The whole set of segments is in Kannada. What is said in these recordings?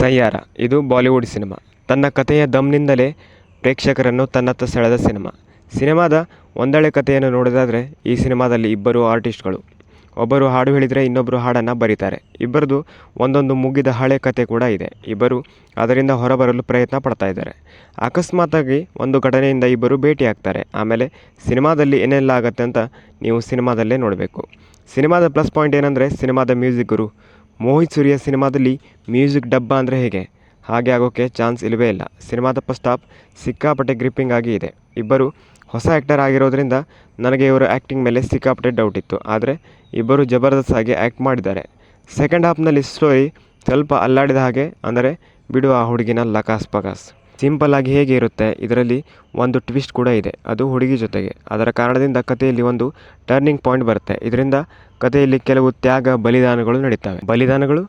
ಸಯ್ಯಾರ ಇದು ಬಾಲಿವುಡ್ ಸಿನಿಮಾ. ತನ್ನ ಕಥೆಯ ದಮ್ನಿಂದಲೇ ಪ್ರೇಕ್ಷಕರನ್ನು ತನ್ನತ್ತ ಸೆಳೆದ ಸಿನಿಮಾ. ಸಿನಿಮಾದ ಒಂದಳೆ ಕಥೆಯನ್ನು ನೋಡೋದಾದರೆ ಈ ಸಿನಿಮಾದಲ್ಲಿ ಇಬ್ಬರು ಆರ್ಟಿಸ್ಟ್ಗಳು. ಒಬ್ಬರು ಹಾಡು ಹೇಳಿದರೆ ಇನ್ನೊಬ್ಬರು ಹಾಡನ್ನು ಬರೀತಾರೆ. ಇಬ್ಬರದು ಒಂದೊಂದು ಮುಗಿದ ಹಳೆ ಕತೆ ಕೂಡ ಇದೆ. ಇಬ್ಬರು ಅದರಿಂದ ಹೊರಬರಲು ಪ್ರಯತ್ನ ಪಡ್ತಾ ಇದ್ದಾರೆ. ಅಕಸ್ಮಾತಾಗಿ ಒಂದು ಘಟನೆಯಿಂದ ಇಬ್ಬರು ಭೇಟಿಯಾಗ್ತಾರೆ ಆಮೇಲೆ ಸಿನಿಮಾದಲ್ಲಿ ಏನೆಲ್ಲ ಆಗುತ್ತೆ ಅಂತ ನೀವು ಸಿನಿಮಾದಲ್ಲೇ ನೋಡಬೇಕು. ಸಿನಿಮಾದ ಪ್ಲಸ್ ಪಾಯಿಂಟ್ ಏನಂದರೆ ಸಿನಿಮಾದ ಮ್ಯೂಸಿಕ್ ಗುರು. ಮೋಹಿತ್ ಸೂರ್ಯ ಸಿನಿಮಾದಲ್ಲಿ ಮ್ಯೂಸಿಕ್ ಡಬ್ಬ ಅಂದರೆ ಹೇಗೆ? ಹಾಗೆ ಆಗೋಕ್ಕೆ ಚಾನ್ಸ್ ಇಲ್ಲವೇ ಇಲ್ಲ. ಸಿನಿಮಾದ ಹಾಫ್ ಸಿಕ್ಕಾಪಟ್ಟೆ ಗ್ರಿಪ್ಪಿಂಗ್ ಆಗಿ ಇದೆ. ಇಬ್ಬರು ಹೊಸ ಆ್ಯಕ್ಟರ್ ಆಗಿರೋದ್ರಿಂದ ನನಗೆ ಇವರ ಆ್ಯಕ್ಟಿಂಗ್ ಮೇಲೆ ಸಿಕ್ಕಾಪಟ್ಟೆ ಡೌಟ್ ಇತ್ತು. ಆದರೆ ಇಬ್ಬರು ಜಬರ್ದಸ್ತ್ ಆಗಿ ಆ್ಯಕ್ಟ್ ಮಾಡಿದ್ದಾರೆ. ಸೆಕೆಂಡ್ ಹಾಫ್ನಲ್ಲಿ ಸ್ಟೋರಿ ಸ್ವಲ್ಪ ಅಲ್ಲಾಡಿದ ಹಾಗೆ, ಅಂದರೆ ಬಿಡುವ ಆ ಹುಡುಗಿನ ಲಕಾಸ್ ಪಕಾಸ್. ಸಿಂಪಲ್ ಆಗಿ ಹೇಗೆ ಇರುತ್ತೆ, ಇದರಲ್ಲಿ ಒಂದು ಟ್ವಿಸ್ಟ್ ಕೂಡ ಇದೆ. ಅದು ಹುಡುಗಿ ಜೊತೆಗೆ. ಅದರ ಕಾರಣದಿಂದ ಕಥೆಯಲ್ಲಿ ಒಂದು ಟರ್ನಿಂಗ್ ಪಾಯಿಂಟ್ ಬರುತ್ತೆ. ಇದರಿಂದ ಕಥೆಯಲ್ಲಿ ಕೆಲವು ತ್ಯಾಗ, ಬಲಿದಾನಗಳು ನಡೀತವೆ. ಬಲಿದಾನಗಳು?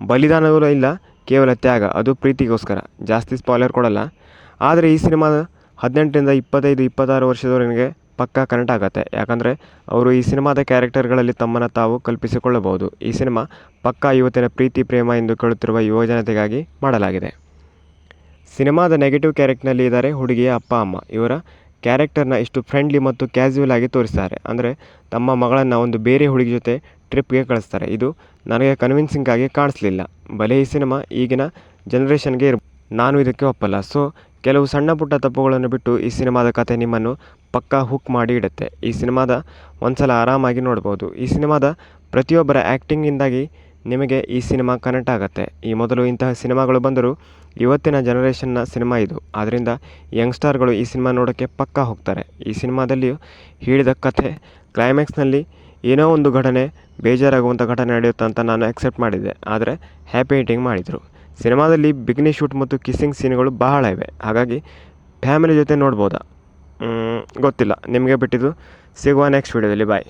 ಬಲಿದಾನಗಳು ಇಲ್ಲ, ಕೇವಲ ತ್ಯಾಗ. ಅದು ಪ್ರೀತಿಗೋಸ್ಕರ. ಜಾಸ್ತಿ ಸ್ಪಾಲರ್ ಕೊಡಲ್ಲ. ಆದರೆ ಈ ಸಿನಿಮಾ ಹದಿನೆಂಟರಿಂದ ಇಪ್ಪತ್ತೈದು, ಇಪ್ಪತ್ತಾರು ವರ್ಷದವರೆಗೆ ಪಕ್ಕಾ ಕನೆಕ್ಟ್ ಆಗುತ್ತೆ. ಯಾಕಂದರೆ ಅವರು ಈ ಸಿನಿಮಾದ ಕ್ಯಾರೆಕ್ಟರ್ಗಳಲ್ಲಿ ತಮ್ಮನ್ನು ತಾವು ಕಲ್ಪಿಸಿಕೊಳ್ಳಬಹುದು. ಈ ಸಿನಿಮಾ ಪಕ್ಕಾ ಯುವತಿನ ಪ್ರೀತಿ, ಪ್ರೇಮ ಎಂದು ಕೇಳುತ್ತಿರುವ ಯುವಜನತೆಗಾಗಿ ಮಾಡಲಾಗಿದೆ. ಸಿನಿಮಾದ ನೆಗೆಟಿವ್ ಕ್ಯಾರೆಕ್ಟರ್ನಲ್ಲಿ ಇದ್ದಾರೆ ಹುಡುಗಿಯ ಅಪ್ಪ, ಅಮ್ಮ. ಇವರ ಕ್ಯಾರೆಕ್ಟರ್ನ ಇಷ್ಟು ಫ್ರೆಂಡ್ಲಿ ಮತ್ತು ಕ್ಯಾಸುವಲ್ ಆಗಿ ತೋರಿಸ್ತಾರೆ. ಅಂದರೆ ತಮ್ಮ ಮಗಳನ್ನು ಒಂದು ಬೇರೆ ಹುಡುಗಿ ಜೊತೆ ಟ್ರಿಪ್ಗೆ ಕಳಿಸ್ತಾರೆ. ಇದು ನನಗೆ ಕನ್ವಿನ್ಸಿಂಗ್ ಆಗಿ ಕಾಣಿಸ್ಲಿಲ್ಲ. ಭಲೆ ಈ ಸಿನಿಮಾ ಈಗಿನ ಜನ್ರೇಷನ್ಗೆ ಇರ್ ನಾನು ಇದಕ್ಕೆ ಒಪ್ಪಲ್ಲ. ಸೊ ಕೆಲವು ಸಣ್ಣ ಪುಟ್ಟ ತಪ್ಪುಗಳನ್ನು ಬಿಟ್ಟು ಈ ಸಿನಿಮಾದ ಕತೆ ನಿಮ್ಮನ್ನು ಪಕ್ಕಾ ಹುಕ್ ಮಾಡಿ ಇಡುತ್ತೆ. ಈ ಸಿನಿಮಾದ ಒಂದ್ಸಲ ಆರಾಮಾಗಿ ನೋಡ್ಬೋದು. ಈ ಸಿನಿಮಾದ ಪ್ರತಿಯೊಬ್ಬರ ಆ್ಯಕ್ಟಿಂಗಿಂದಾಗಿ ನಿಮಗೆ ಈ ಸಿನಿಮಾ ಕನೆಕ್ಟ್ ಆಗುತ್ತೆ. ಈ ಮೊದಲು ಇಂತಹ ಸಿನಿಮಾಗಳು ಬಂದರೂ ಇವತ್ತಿನ ಜನರೇಷನ್ನ ಸಿನಿಮಾ ಇದು. ಆದ್ದರಿಂದ ಯಂಗ್ಸ್ಟಾರ್ಗಳು ಈ ಸಿನಿಮಾ ನೋಡೋಕ್ಕೆ ಪಕ್ಕಾ ಹೋಗ್ತಾರೆ. ಈ ಸಿನಿಮಾದಲ್ಲಿಯೂ ಹೇಳಿದ ಕಥೆ ಕ್ಲೈಮ್ಯಾಕ್ಸ್ನಲ್ಲಿ ಏನೋ ಒಂದು ಘಟನೆ ಬೇಜಾರಾಗುವಂಥ ಘಟನೆ ನಡೆಯುತ್ತೆ ಅಂತ ನಾನು ಎಕ್ಸೆಪ್ಟ್ ಮಾಡಿದ್ದೆ. ಆದರೆ ಹ್ಯಾಪಿ ಎಂಡಿಂಗ್ ಮಾಡಿದರು. ಸಿನಿಮಾದಲ್ಲಿ ಬಿಗ್ನಿ ಶೂಟ್ ಮತ್ತು ಕಿಸ್ಸಿಂಗ್ ಸೀನ್ಗಳು ಬಹಳ ಇವೆ. ಹಾಗಾಗಿ ಫ್ಯಾಮಿಲಿ ಜೊತೆ ನೋಡ್ಬೋದಾ? ಗೊತ್ತಿಲ್ಲ. ನಿಮಗೆ ಬಿಟ್ಟಿದ್ದು ಸಿಗುವ ನೆಕ್ಸ್ಟ್ ವೀಡಿಯೋದಲ್ಲಿ ಬಾಯ್